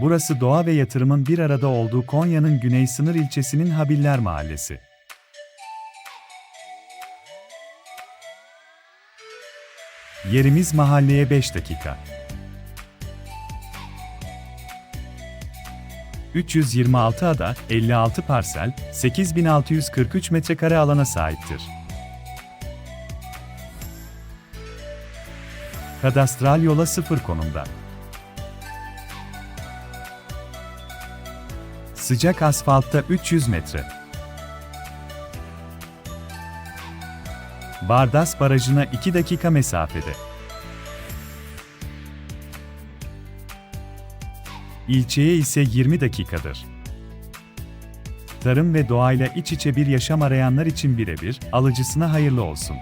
Burası doğa ve yatırımın bir arada olduğu Konya'nın güney sınır ilçesinin Habiller Mahallesi. Yerimiz mahalleye 5 dakika. 326 ada, 56 parsel, 8643 metrekare alana sahiptir. Kadastral yola sıfır konumda. Sıcak asfaltta 300 metre. Bardas Barajı'na 2 dakika mesafede. İlçeye ise 20 dakikadır. Tarım ve doğayla iç içe bir yaşam arayanlar için birebir, alıcısına hayırlı olsun.